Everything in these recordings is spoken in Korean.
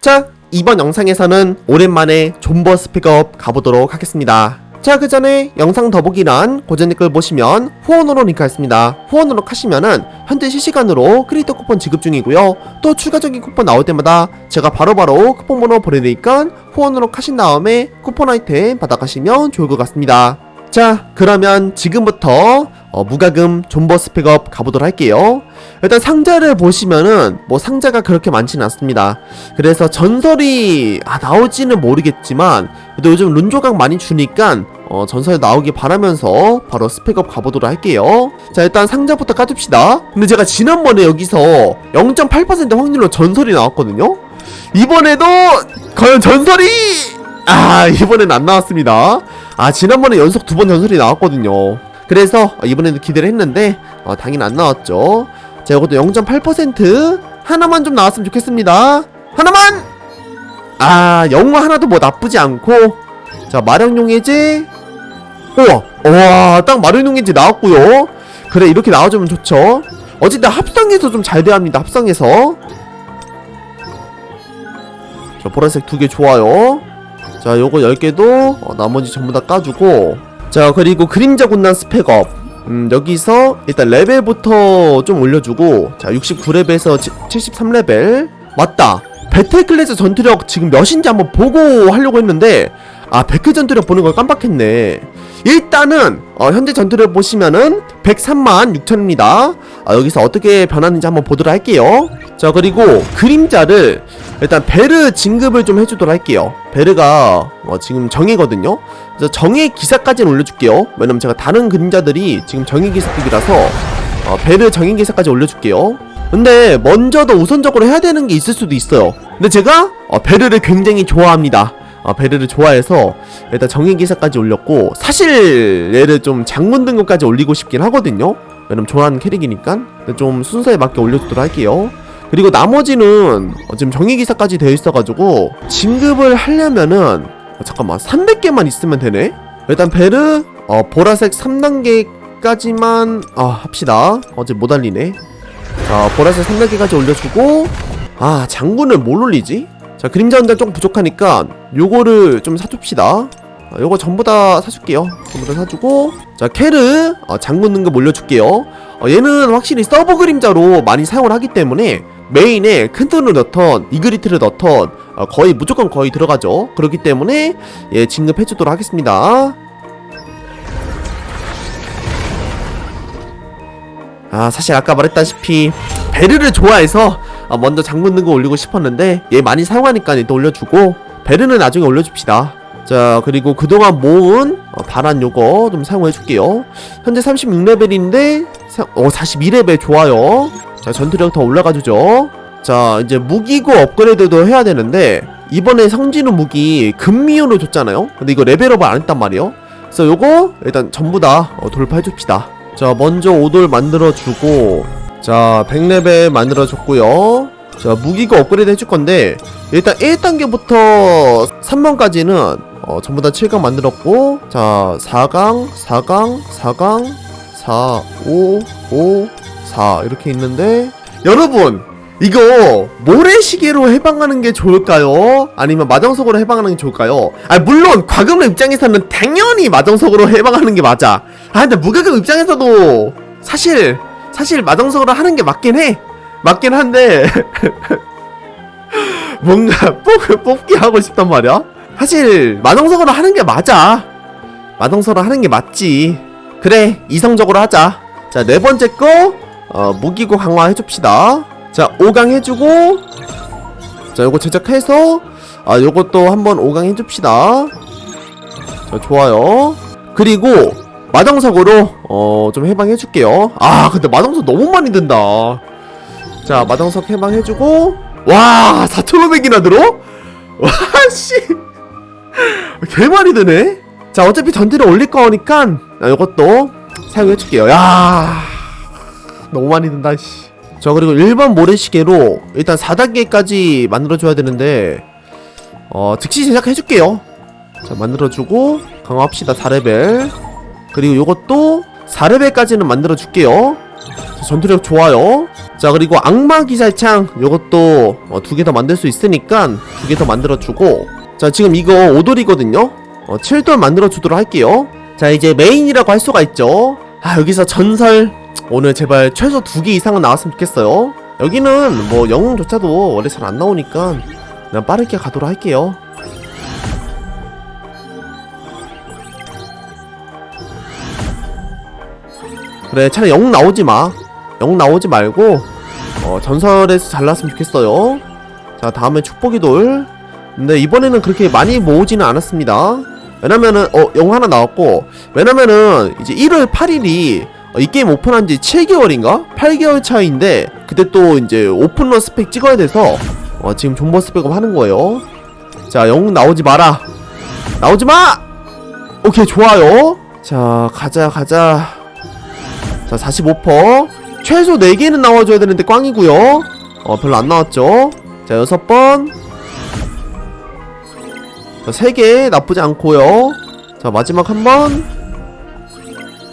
자, 이번 영상에서는 오랜만에 존버 스픽업 가보도록 하겠습니다. 자, 그 전에 영상 더보기란 고전 댓글 보시면 후원으로 링크했습니다. 후원으로 하시면은 현재 실시간으로 크리에이터 쿠폰 지급 중이고요. 또 추가적인 쿠폰 나올 때마다 제가 바로 바로 쿠폰 번호 보내드니까 후원으로 하신 다음에 쿠폰 아이템 받아가시면 좋을 것 같습니다. 자, 그러면 지금부터 어, 무과금 존버 스펙업 가보도록 할게요. 일단 상자를 보시면은 뭐 상자가 그렇게 많지는 않습니다. 그래서 전설이 아, 나올지는 모르겠지만 그래도 요즘 룬 조각 많이 주니까 어, 전설 나오길 바라면서 바로 스펙업 가보도록 할게요. 자 일단 상자부터 까줍시다. 근데 제가 지난번에 여기서 0.8% 확률로 전설이 나왔거든요. 이번에도 과연 전설이 아 이번엔 안 나왔습니다. 아 지난번에 연속 두 번 전설이 나왔거든요. 그래서 이번에도 기대를 했는데 어, 당연히 안 나왔죠. 자 이것도 0.8% 하나만 좀 나왔으면 좋겠습니다. 하나만. 아 영화 하나도 뭐 나쁘지 않고 자 마령용해제 우와 우와 딱 마령용해제 나왔고요. 그래 이렇게 나와주면 좋죠. 어쨌든 합성해서 좀 잘 돼야 합니다. 합성해서 자 보라색 두 개 좋아요. 자 요거 10개도 어, 나머지 전부 다 까주고 자 그리고 그림자 군단 스펙업. 음 여기서 일단 레벨부터 좀 올려주고 자 69레벨에서 73레벨. 맞다. 배틀 클래스 전투력 지금 몇인지 한번 보고 하려고 했는데 아 베크 전투력 보는 걸 깜빡했네. 일단은 어, 현재 전투력 보시면은 103만 6천입니다. 아, 여기서 어떻게 변하는지 한번 보도록 할게요. 자 그리고 그림자를 일단 베르 진급을 좀 해주도록 할게요. 베르가 어, 지금 정이거든요. 그래서 정의 기사까지는 올려줄게요. 왜냐면 제가 다른 그림자들이 지금 정의 기사급이라서 어, 베르 정의 기사까지 올려줄게요. 근데 먼저 더 우선적으로 해야 되는 게 있을 수도 있어요. 근데 제가 어, 베르를 굉장히 좋아합니다. 어, 베르를 좋아해서 일단 정의 기사까지 올렸고 사실 얘를 좀 장군 등급까지 올리고 싶긴 하거든요. 왜냐면 좋아하는 캐릭이니까. 좀 순서에 맞게 올려주도록 할게요 그리고 나머지는 어, 지금 정의 기사까지 되어 있어가지고 진급을 하려면은 어, 잠깐만 300개만 있으면 되네? 일단 베르 어, 보라색 3단계까지만 아 합시다. 어제 못 알리네. 자 보라색 3단계까지 올려주고 아 장군을 뭘 올리지? 자 그림자 운전 좀 부족하니까 요거를 좀 사줍시다. 아, 요거 전부 다 사줄게요. 전부 다 사주고 자 케르 어, 장군 등급 올려줄게요. 어, 얘는 확실히 서브 그림자로 많이 사용을 하기 때문에 메인에 큰 돈을 넣던 이그리트를 넣던 어, 거의 무조건 거의 들어가죠. 그렇기 때문에 예 진급해주도록 하겠습니다. 아 사실 아까 말했다시피 베르를 좋아해서 아, 먼저 장군 등급 올리고 싶었는데 얘 많이 사용하니까 또 올려주고 베르는 나중에 올려줍시다. 자 그리고 그동안 모은 어, 바란 요거 좀 사용해줄게요. 현재 36레벨인데 어 42레벨 좋아요 자 전투력 더 올라가주죠. 자 이제 무기고 업그레이드도 해야 되는데 이번에 성진우 무기 금미호로 줬잖아요? 근데 이거 레벨업을 안 했단 말이에요? 그래서 요거 일단 전부 다 어, 돌파해줍시다. 자 먼저 5돌 만들어주고 자 100레벨 만들어줬고요. 자 무기고 업그레이드 해줄 건데 일단 1단계부터 3번까지는 어, 전부 다 7강 만들었고 자 4강 4강 4강 4 5 5 4 이렇게 있는데 여러분 이거 모래시계로 해방하는 게 좋을까요? 아니면 마정석으로 해방하는 게 좋을까요? 아 물론 과금의 입장에서는 당연히 마정석으로 해방하는 게 맞아. 아 근데 무과금 입장에서도 사실 사실 마정석으로 하는 게 맞긴 해. 맞긴 한데 뭔가 뽑, 뽑기 하고 싶단 말이야? 사실 마정석으로 하는 게 맞아. 마정석으로 하는 게 맞지. 그래 이성적으로 하자. 자 네 번째 거 어, 무기고 강화 해줍시다. 자 5강 해주고 자 요거 제작해서 아 요것도 한번 5강 해줍시다. 자 좋아요. 그리고 마정석으로 어 좀 해방해줄게요. 아 근데 마정석 너무 많이 든다. 자 마정석 해방해주고 와 4,500이나 들어? 와씨. 개 많이 드네? 자 어차피 전투를 올릴 거니까 아, 요것도 사용해줄게요. 야 너무 많이 든다 씨. 자 그리고 일반 모래시계로 일단 4단계까지 만들어줘야 되는데 어 즉시 제작해줄게요 자 만들어주고 강화합시다 4레벨 그리고 요것도 4레벨까지는 만들어줄게요 전투력 좋아요. 자 그리고 악마 기살창 요것도 어, 두 개 더 만들 수 있으니까 두 개 더 만들어주고 자 지금 이거 오돌이거든요. 어, 7돌 만들어주도록 할게요. 자 이제 메인이라고 할 수가 있죠. 아 여기서 전설 오늘 제발 최소 두 개 이상은 나왔으면 좋겠어요. 여기는 뭐 영웅조차도 원래 잘 안 나오니까 그냥 빠르게 가도록 할게요. 그래 차라리 영웅 나오지 마. 영웅 나오지 말고 어, 전설에서 잘 나왔으면 좋겠어요. 자 다음에 축복의 돌. 근데 이번에는 그렇게 많이 모으지는 않았습니다. 왜냐면은 어 영웅 하나 나왔고 왜냐면은 이제 1월 8일이 어, 이 게임 오픈한 지 7개월인가? 8개월 차이인데 그때 또 이제 오픈런 스펙 찍어야 돼서 어, 지금 존버 스펙업 하는 거예요. 자 영웅 나오지 마라. 나오지 마. 오케이 좋아요. 자 가자 가자. 자 45% 최소 4개는 나와줘야 되는데 꽝이고요 어 별로 안 나왔죠 자 6번 자 3개 나쁘지 않고요 자 마지막 한번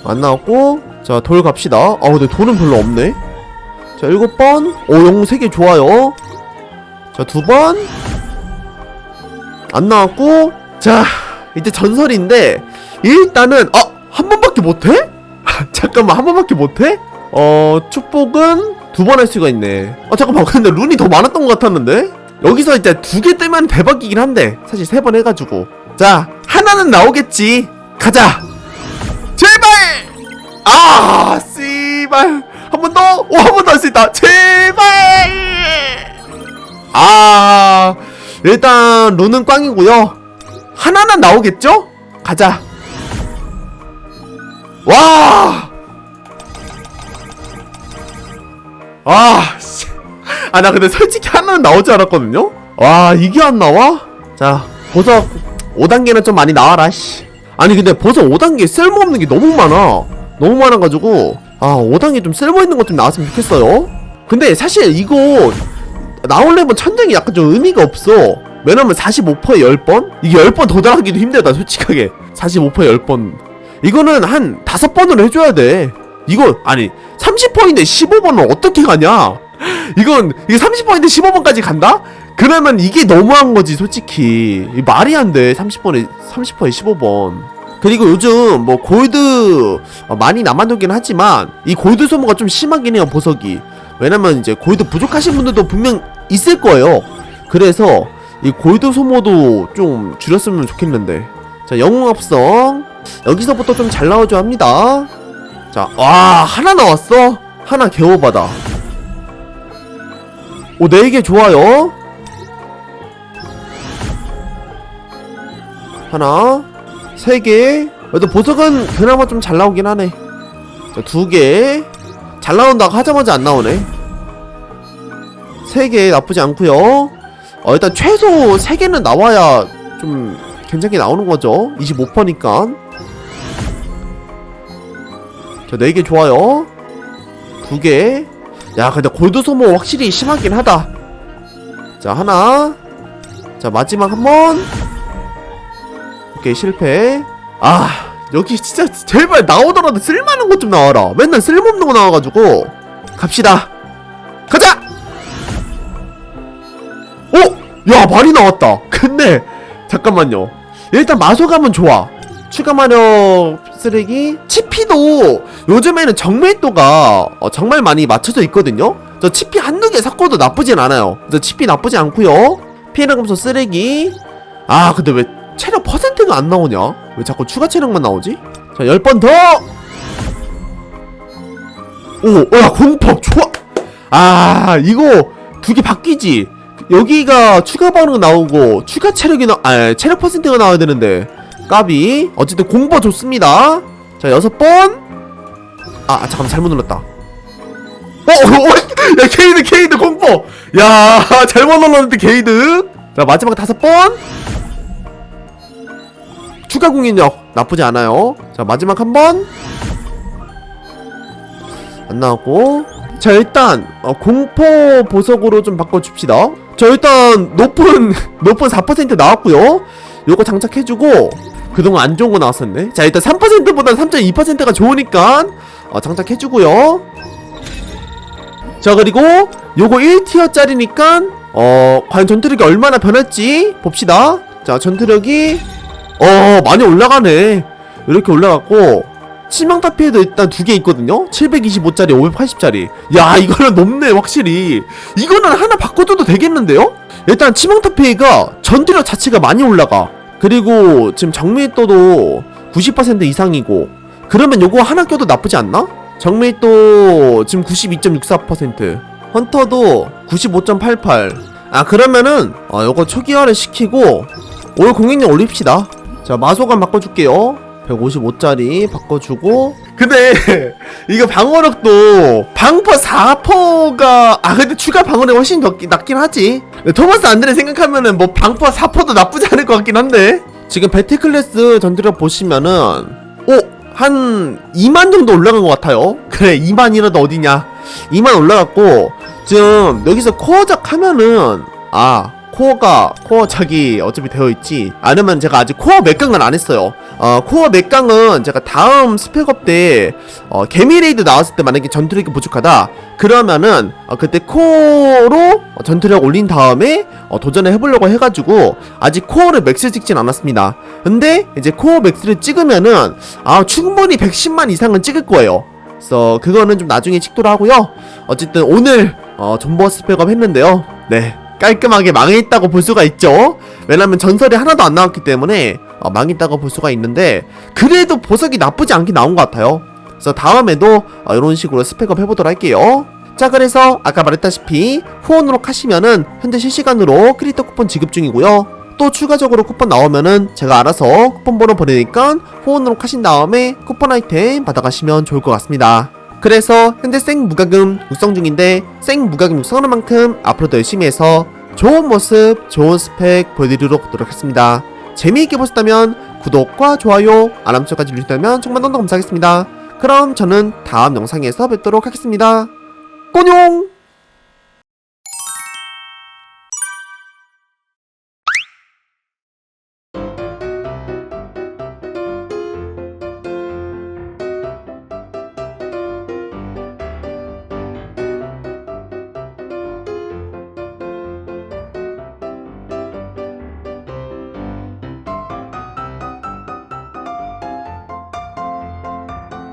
안 나왔고 자 돌 갑시다. 아 근데 돌은 별로 없네. 자 7번? 오 영웅 3개 좋아요. 자 2번? 안 나왔고? 자 이제 전설인데 일단은 어! 한 번밖에 못해? 잠깐만 한 번밖에 못해? 어 축복은 두 번 할 수가 있네. 어 잠깐만 근데 룬이 더 많았던 것 같았는데? 여기서 이제 두 개 뜨면 대박이긴 한데 사실 세 번 해가지고. 자 하나는 나오겠지. 가자 아 씨발 한 번 더 오 한 번 더 할 수 있다 제발 아 일단 룬은 꽝이고요 하나는 나오겠죠 가자 와! 아, 씨. 아, 나 근데 솔직히 하나는 나오지 않았거든요? 와, 이게 안 나와? 자, 보석 5단계는 좀 많이 나와라, 씨. 아니, 근데 보석 5단계 쓸모없는 게 너무 많아. 너무 많아가지고, 아, 5단계 좀 쓸모있는 것 좀 나왔으면 좋겠어요. 근데 사실 이거, 나올려면 천장이 약간 좀 의미가 없어. 왜냐면 45%에 10번? 이게 10번 더 달하기도 힘들다, 솔직하게. 45%에 10번. 이거는 한 다섯 번으로 해줘야 돼. 이거 아니 30번인데 15번은 어떻게 가냐? 이건 이게 30번인데 15번까지 간다? 그러면 이게 너무한 거지 솔직히 이 말이 안 돼. 30번에 30번에 15번. 그리고 요즘 뭐 골드 어, 많이 남아돌긴 하지만 이 골드 소모가 좀 심하긴 해요 보석이. 왜냐면 이제 골드 부족하신 분들도 분명 있을 거예요. 그래서 이 골드 소모도 좀 줄였으면 좋겠는데. 자 영웅합성 여기서부터 좀 잘 나와줘야 합니다. 자, 와, 하나 나왔어? 하나 개오바다. 오, 네개 좋아요. 하나, 세 개. 그래도 보석은 그나마 좀 잘 나오긴 하네. 자, 두 개. 잘 나온다고 하자마자 안 나오네. 세개 나쁘지 않고요. 어, 일단 최소 세 개는 나와야 좀 괜찮게 나오는 거죠. 25%니까. 자, 4개 좋아요. 2개. 야, 근데 골드 소모 확실히 심하긴 하다. 자, 하나. 자, 마지막 한 번. 오케이, 실패. 아, 여기 진짜 제발 나오더라도 쓸만한 것 좀 나와라. 맨날 쓸모없는 거 나와가지고. 갑시다. 가자! 오! 야, 많이 나왔다. 근데, 잠깐만요. 일단 마소감은 좋아. 추가 마력 쓰레기 치피도 요즘에는 정밀도가 어, 정말 많이 맞춰져 있거든요 저 치피 한두 개 섞어도 나쁘진 않아요 저 치피 나쁘지 않고요 피해라 감소 쓰레기 아 근데 왜 체력 퍼센트 가안 나오냐 왜 자꾸 추가 체력만 나오지 자 10번 더! 오, 야, 공법, 좋아! 아, 이거 두 개 바뀌지? 여기가 추가 반응 나오고, 추가 체력이 나, 아, 체력 퍼센트가 나와야 되는데, 까비. 어쨌든 공버 좋습니다. 자, 여섯 번. 아, 아, 잠깐 잘못 눌렀다. 어, 어, 어, 야, 게이드, 게이드 공버. 야, 잘못 눌렀는데 게이드. 자, 마지막 다섯 번. 추가 공인력 나쁘지 않아요. 자, 마지막 한 번. 안 나왔고. 자, 일단 어, 공포 보석으로 좀 바꿔줍시다. 자, 일단 높은 높은 4% 나왔고요. 요거 장착해주고 그동안 안 좋은 거 나왔었네. 자, 일단 3%보다 3.2%가 좋으니까 어, 장착해주고요. 자 그리고 요거 1티어짜리니까 어 과연 전투력이 얼마나 변할지 봅시다 자 전투력이 어 많이 올라가네. 이렇게 올라갔고 치명타 피해도 일단 두 개 있거든요? 725짜리 580짜리. 야 이거는 높네 확실히. 이거는 하나 바꿔줘도 되겠는데요? 일단 치명타 피해가 전투력 자체가 많이 올라가. 그리고 지금 정밀도도 90% 이상이고 그러면 요거 하나 껴도 나쁘지 않나? 정밀도 지금 92.64% 헌터도 95.88 아 그러면은 어 요거 초기화를 시키고 올 공격력 올립시다 자 마소감 바꿔줄게요. 155짜리 바꿔주고. 근데 이거 방어력도 방퍼 4퍼가 아 근데 추가 방어력이 훨씬 더 낫긴 하지. 토마스 안드레 생각하면은 뭐 방퍼 4퍼도 나쁘지 않을 것 같긴 한데. 지금 배틀클래스 전투력 보시면은 오! 한 2만 정도 올라간 것 같아요. 그래 2만이라도 어디냐. 2만 올라갔고 지금 여기서 코어작 하면은 아 코어가 코어작이 어차피 되어 있지 아니면 제가 아직 코어 맥강은 안 했어요. 어 코어 맥강은 제가 다음 스펙업 때 어, 개미레이드 나왔을 때 만약에 전투력이 부족하다 그러면은 어, 그때 코어로 어, 전투력 올린 다음에 어, 도전을 해보려고 해가지고 아직 코어를 맥스 찍진 않았습니다. 근데 이제 코어 맥스를 찍으면은 아 충분히 110만 이상은 찍을 거예요. 그래서 그거는 좀 나중에 찍도록 하고요. 어쨌든 오늘 어, 존버 스펙업 했는데요. 네 깔끔하게 망했다고 볼 수가 있죠. 왜냐면 전설이 하나도 안 나왔기 때문에 어, 망했다고 볼 수가 있는데 그래도 보석이 나쁘지 않게 나온 것 같아요. 그래서 다음에도 어, 이런 식으로 스펙업 해보도록 할게요. 자 그래서 아까 말했다시피 후원으로 하시면은 현재 실시간으로 크리터 쿠폰 지급 중이고요. 또 추가적으로 쿠폰 나오면은 제가 알아서 쿠폰 번호 보내니까 후원으로 하신 다음에 쿠폰 아이템 받아가시면 좋을 것 같습니다 그래서 현재 생 무과금 육성 중인데 생 무과금 육성하는 만큼 앞으로도 열심히 해서 좋은 모습, 좋은 스펙 보여드리도록 노력하겠습니다. 재미있게 보셨다면 구독과 좋아요, 알람 설정까지 누르시다면 정말 너무 감사하겠습니다. 그럼 저는 다음 영상에서 뵙도록 하겠습니다. 꼬뇽!